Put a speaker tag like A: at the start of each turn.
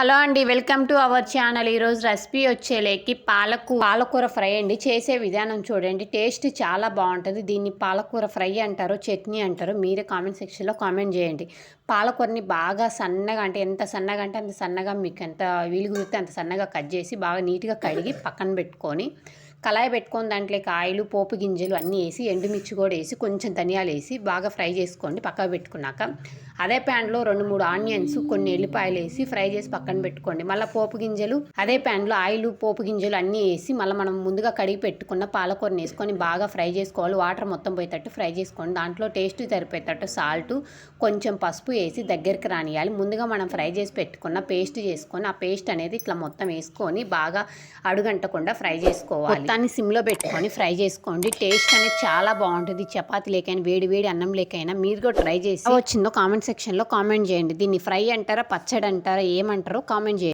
A: Hello అండి welcome to our channel. ఈరోజు recipe వచ్చేలేకి పాలకు పాలకూర ఫ్రై అండి. చేసే విధానం చూడండి. టేస్ట్ చాలా బాగుంటుంది. దీన్ని పాలకూర ఫ్రై అంటారు చట్నీ అంటారు మీరే కామెంట్ సెక్షన్లో కామెంట్ చేయండి. పాలకూరని బాగా సన్నగా అంటే ఎంత సన్నగా అంటే అంత సన్నగా మీకు ఎంత వీలుగురితే అంత సన్నగా కట్ చేసి బాగా నీట్గా కడిగి పక్కన పెట్టుకొని కళాయి పెట్టుకొని దాంట్లోకి ఆయిలు పోపు గింజలు అన్నీ వేసి ఎండుమిర్చి కూడా వేసి కొంచెం ధనియాలు వేసి బాగా ఫ్రై చేసుకోండి. పక్కకు పెట్టుకున్నాక అదే ప్యాన్లో రెండు మూడు ఆనియన్స్ కొన్ని ఎల్లిపాయలు వేసి ఫ్రై చేసి పక్కన పెట్టుకోండి. మళ్ళీ పోపు గింజలు అదే ప్యాన్లో ఆయిల్ పోపు గింజలు అన్నీ వేసి మళ్ళీ మనం ముందుగా కడిగి పెట్టుకున్న పాలకూరని వేసుకొని బాగా ఫ్రై చేసుకోవాలి. వాటర్ మొత్తం పోయేటట్టు ఫ్రై చేసుకోండి. దాంట్లో టేస్ట్ సరిపోయేటట్టు సాల్ట్ కొంచెం పసుపు వేసి దగ్గరికి రానియాలి. ముందుగా మనం ఫ్రై చేసి పెట్టుకున్న పేస్ట్ చేసుకొని ఆ పేస్ట్ అనేది ఇట్లా మొత్తం వేసుకొని బాగా అడుగంటకుండా ఫ్రై చేసుకోవాలి. మొత్తాన్ని సిమ్లో పెట్టుకొని ఫ్రై చేసుకోండి. టేస్ట్ అనేది చాలా బాగుంటుంది. చపాతీ లేకైనా వేడి వేడి అన్నం లేకైనా మీరు కూడా ట్రై చేసి వచ్చిందో కామెంట్ సెక్షన్లో కామెంట్ చేయండి. దీన్ని ఫ్రై అంటారా పచ్చడి అంటారా ఏమంటారో కామెంట్ చేయండి.